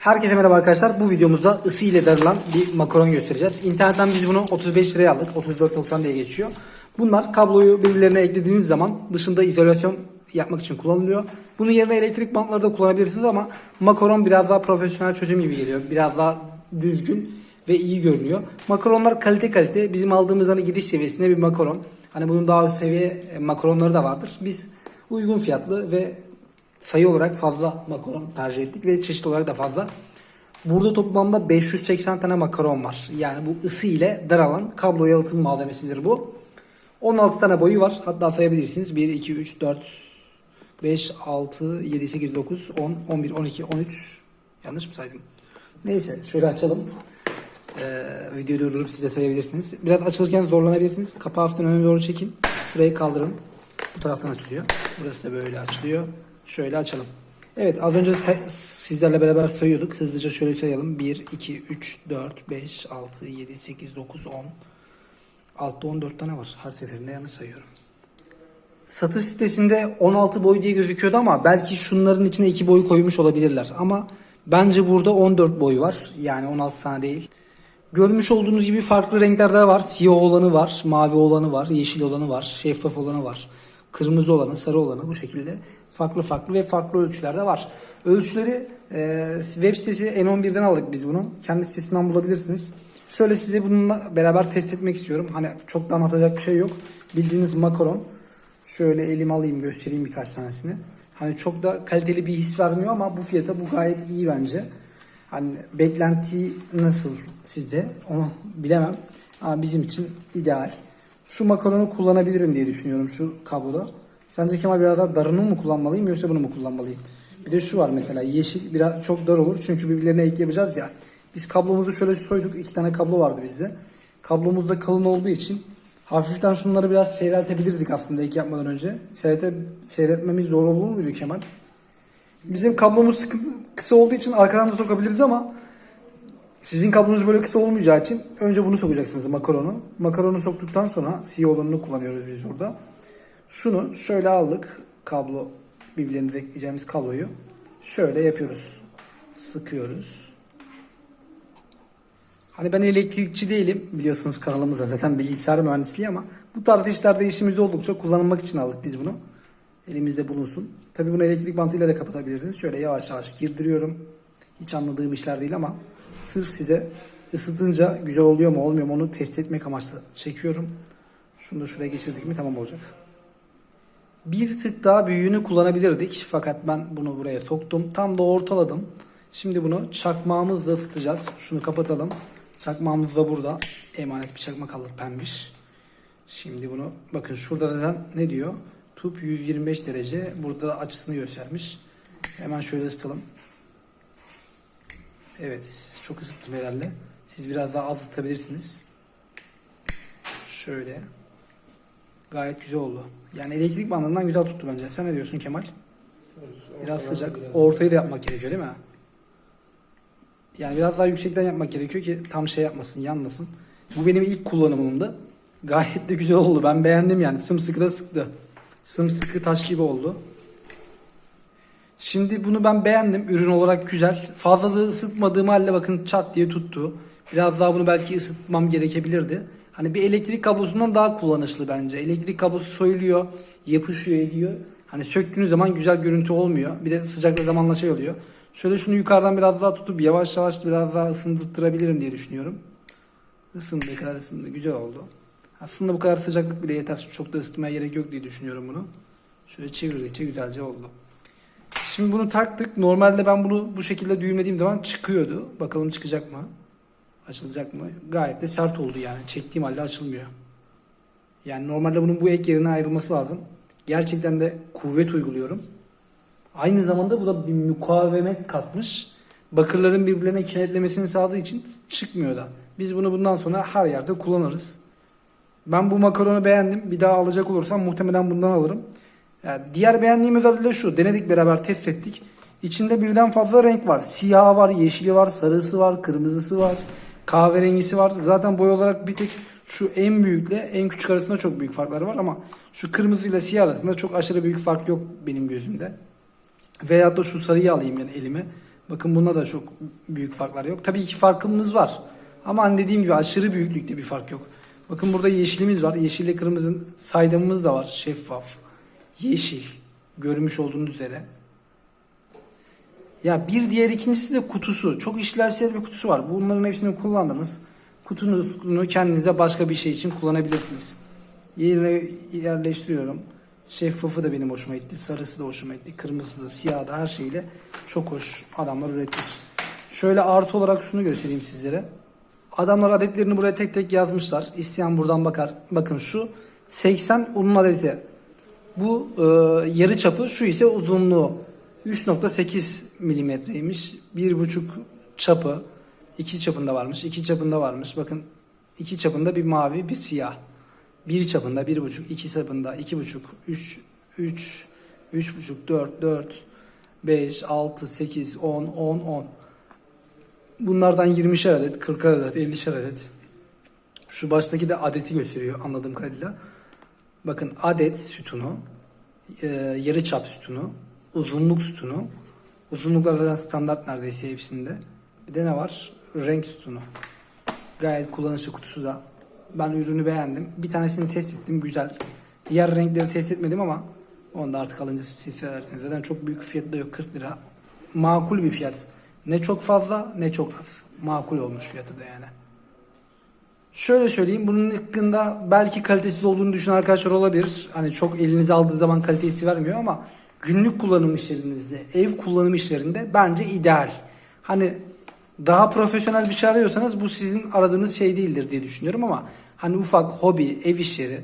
Herkese merhaba arkadaşlar. Bu videomuzda ısı ile darılan bir makaron göstereceğiz. İnternetten biz bunu 35 liraya aldık. 34.90 diye geçiyor. Bunlar kabloyu birbirlerine eklediğiniz zaman dışında izolasyon yapmak için kullanılıyor. Bunun yerine elektrik bantları da kullanabilirsiniz ama makaron biraz daha profesyonel çözüm gibi geliyor. Biraz daha düzgün ve iyi görünüyor. Makaronlar kalite kalite. Bizim aldığımız hani giriş seviyesinde bir makaron. Hani bunun daha üst seviye makaronları da vardır. Biz uygun fiyatlı ve sayı olarak fazla makaron tercih ettik ve çeşit olarak da fazla. Burada toplamda 580 tane makaron var. Yani bu ısı ile daralan kablo yalıtım malzemesidir bu. 16 tane boyu var. Hatta sayabilirsiniz. 1, 2, 3, 4, 5, 6, 7, 8, 9, 10, 11, 12, 13. Yanlış mı saydım? Neyse şöyle açalım. Ee, videoyu durdurup size sayabilirsiniz. Biraz açılırken zorlanabilirsiniz. Kapağı hafiften öne doğru çekin. Şurayı kaldırın. Bu taraftan açılıyor. Burası da böyle açılıyor. Şöyle açalım. Evet az önce sizlerle beraber sayıyorduk. Hızlıca şöyle sayalım. 1, 2, 3, 4, 5, 6, 7, 8, 9, 10. Altta 14 tane var. Her seferinde yanlış sayıyorum. Satış sitesinde 16 boy diye gözüküyordu ama belki şunların içine 2 boy koymuş olabilirler. Ama bence burada 14 boy var. Yani 16 tane değil. Görmüş olduğunuz gibi farklı renklerde var. Siyah olanı var, mavi olanı var, yeşil olanı var, şeffaf olanı var. Kırmızı olanı, sarı olanı bu şekilde farklı farklı ve farklı ölçülerde var. Ölçüleri e, web sitesi N11'den aldık biz bunu. Kendi sitesinden bulabilirsiniz. Şöyle size bununla beraber test etmek istiyorum. Hani çok da anlatacak bir şey yok. Bildiğiniz makaron. Şöyle elime alayım göstereyim birkaç tanesini. Hani çok da kaliteli bir his vermiyor ama bu fiyata bu gayet iyi bence. Hani beklenti nasıl sizce onu bilemem. Ama bizim için ideal. Şu makaronu kullanabilirim diye düşünüyorum şu kabloda. Sence Kemal biraz daha darını mı kullanmalıyım yoksa bunu mu kullanmalıyım? Bir de şu var mesela yeşil biraz çok dar olur çünkü birbirlerine ek yapacağız ya. Biz kablomuzu şöyle soyduk iki tane kablo vardı bizde. Kablomuz da kalın olduğu için hafiften şunları biraz seyreltebilirdik aslında ek yapmadan önce. Seyrete, seyretmemiz zor olur muydu Kemal? Bizim kablomuz sıkı, kısa olduğu için arkadan da sokabiliriz ama sizin kablonuz böyle kısa olmayacağı için önce bunu sokacaksınız makaronu. Makaronu soktuktan sonra siyah olanını kullanıyoruz biz burada. Şunu şöyle aldık kablo birbirlerine ekleyeceğimiz kabloyu. Şöyle yapıyoruz. Sıkıyoruz. Hani ben elektrikçi değilim biliyorsunuz kanalımızda zaten bilgisayar mühendisliği ama bu tarz işlerde işimiz oldukça kullanılmak için aldık biz bunu. Elimizde bulunsun. Tabii bunu elektrik bantıyla da kapatabilirsiniz. Şöyle yavaş yavaş girdiriyorum. Hiç anladığım işler değil ama sırf size ısıtınca güzel oluyor mu olmuyor mu onu test etmek amaçlı çekiyorum. Şunu da şuraya geçirdik mi tamam olacak. Bir tık daha büyüğünü kullanabilirdik. Fakat ben bunu buraya soktum. Tam da ortaladım. Şimdi bunu çakmağımızla ısıtacağız. Şunu kapatalım. Çakmağımız da burada. Emanet bir çakmak aldık pembiş. Şimdi bunu bakın şurada zaten ne diyor? Tüp 125 derece. Burada da açısını göstermiş. Hemen şöyle ısıtalım. Evet. Çok ısıttım herhalde. Siz biraz daha az ısıtabilirsiniz. Şöyle. Gayet güzel oldu. Yani elektrik bandından güzel tuttu bence. Sen ne diyorsun Kemal? Biraz sıcak. Ortayı da yapmak gerekiyor değil mi? Yani biraz daha yüksekten yapmak gerekiyor ki tam şey yapmasın, yanmasın. Bu benim ilk kullanımımdı. Gayet de güzel oldu. Ben beğendim yani. Sımsıkı da sıktı. Sımsıkı taş gibi oldu. Şimdi bunu ben beğendim. Ürün olarak güzel. Fazla da ısıtmadığım halde bakın çat diye tuttu. Biraz daha bunu belki ısıtmam gerekebilirdi. Hani bir elektrik kablosundan daha kullanışlı bence. Elektrik kablosu soyuluyor, yapışıyor ediyor. Hani söktüğünüz zaman güzel görüntü olmuyor. Bir de sıcakla zamanla şey oluyor. Şöyle şunu yukarıdan biraz daha tutup yavaş yavaş biraz daha ısındırtırabilirim diye düşünüyorum. Isındığı kadar ısındı. Güzel oldu. Aslında bu kadar sıcaklık bile yeter. Çok da ısıtmaya gerek yok diye düşünüyorum bunu. Şöyle çevirdikçe güzelce oldu. Şimdi bunu taktık. Normalde ben bunu bu şekilde düğümlediğim zaman çıkıyordu. Bakalım çıkacak mı? Açılacak mı? Gayet de sert oldu yani. Çektiğim halde açılmıyor. Yani normalde bunun bu ek yerine ayrılması lazım. Gerçekten de kuvvet uyguluyorum. Aynı zamanda bu da bir mukavemet katmış. Bakırların birbirlerine kenetlemesini sağladığı için çıkmıyor da. Biz bunu bundan sonra her yerde kullanırız. Ben bu makaronu beğendim. Bir daha alacak olursam muhtemelen bundan alırım. Yani diğer beğendiğim özelliği de şu. Denedik beraber test ettik. İçinde birden fazla renk var. Siyahı var, yeşili var, sarısı var, kırmızısı var, kahverengisi var. Zaten boy olarak bir tek şu en büyükle en küçük arasında çok büyük farklar var ama şu kırmızı ile siyah arasında çok aşırı büyük fark yok benim gözümde. Veyahut da şu sarıyı alayım yani elime. Bakın bunda da çok büyük farklar yok. Tabii ki farkımız var. Ama hani dediğim gibi aşırı büyüklükte bir fark yok. Bakın burada yeşilimiz var. Yeşille kırmızının saydamımız da var. Şeffaf. Yeşil. Görmüş olduğunuz üzere. Ya bir diğer ikincisi de kutusu. Çok işlevsel bir kutusu var. Bunların hepsini kullandınız. Kutusunu kendinize başka bir şey için kullanabilirsiniz. Yerine yerleştiriyorum. Şeffafı da benim hoşuma gitti. Sarısı da hoşuma gitti. Kırmızısı da, siyahı da her şeyle çok hoş adamlar üretmiş. Şöyle artı olarak şunu göstereyim sizlere. Adamlar adetlerini buraya tek tek yazmışlar. İsteyen buradan bakar. Bakın şu 80 unun adeti. Bu e, yarı çapı şu ise uzunluğu 3.8 milimetreymiş. 1.5 çapı iki çapında varmış. iki çapında varmış. Bakın iki çapında bir mavi bir siyah. Bir çapında bir buçuk, iki çapında iki buçuk, üç, üç, üç buçuk, dört, dört, beş, altı, sekiz, on, on, on. Bunlardan 20'şer adet, 40 adet, 50'şer adet. Şu baştaki de adeti gösteriyor anladığım kadarıyla. Bakın adet sütunu, e, yarı çap sütunu, uzunluk sütunu. Uzunluklar zaten standart neredeyse hepsinde. Bir de ne var? Renk sütunu. Gayet kullanışlı kutusu da. Ben ürünü beğendim. Bir tanesini test ettim güzel. Diğer renkleri test etmedim ama onu da artık alınca siz hissedersiniz. Zaten çok büyük fiyatı da yok 40 lira. Makul bir fiyat. Ne çok fazla ne çok az. Makul olmuş fiyatı da yani. Şöyle söyleyeyim bunun hakkında belki kalitesiz olduğunu düşünen arkadaşlar olabilir. Hani çok elinize aldığı zaman kalitesi vermiyor ama günlük kullanım işlerinizde, ev kullanım işlerinde bence ideal. Hani daha profesyonel bir şey arıyorsanız bu sizin aradığınız şey değildir diye düşünüyorum ama hani ufak hobi, ev işleri,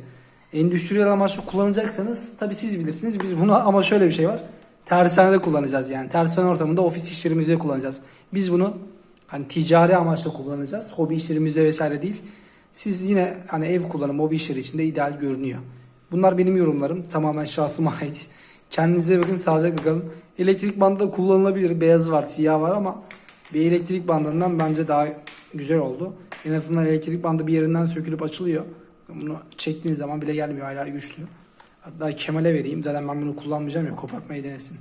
endüstriyel amaçlı kullanacaksanız tabii siz bilirsiniz. Biz bunu ama şöyle bir şey var. Tersanede kullanacağız yani. Tersane ortamında ofis işlerimizde kullanacağız. Biz bunu hani ticari amaçla kullanacağız. Hobi işlerimizde vesaire değil. Siz yine hani ev kullanım, hobi işleri içinde ideal görünüyor. Bunlar benim yorumlarım. Tamamen şahsıma ait. Kendinize bakın, sağlıcakla kalın. Elektrik bandı da kullanılabilir. Beyaz var, siyah var ama bir elektrik bandından bence daha güzel oldu. En azından elektrik bandı bir yerinden sökülüp açılıyor. Bunu çektiğiniz zaman bile gelmiyor hala güçlü. Hatta Kemal'e vereyim. Zaten ben bunu kullanmayacağım ya kopartmayı denesin.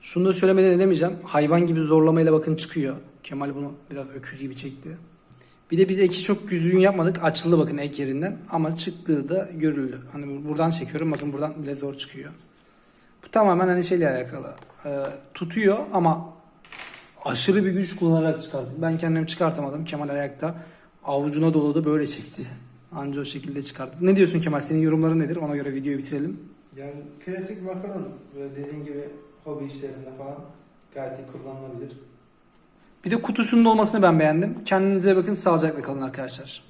Şunu da söylemeden edemeyeceğim. Hayvan gibi zorlamayla bakın çıkıyor. Kemal bunu biraz öküz gibi çekti. Bir de biz eki çok düzgün yapmadık. Açıldı bakın ek yerinden. Ama çıktığı da görüldü. Hani buradan çekiyorum. Bakın buradan bile zor çıkıyor. Bu tamamen hani şeyle alakalı. Ee, tutuyor ama aşırı bir güç kullanarak çıkardım. Ben kendim çıkartamadım. Kemal ayakta avucuna doladı böyle çekti. Anca o şekilde çıkardı. Ne diyorsun Kemal? Senin yorumların nedir? Ona göre videoyu bitirelim. Yani klasik makaron böyle dediğin gibi hobi işlerinde falan gayet iyi kullanılabilir. Bir de kutusunun olmasını ben beğendim. Kendinize bakın. Sağlıcakla kalın arkadaşlar.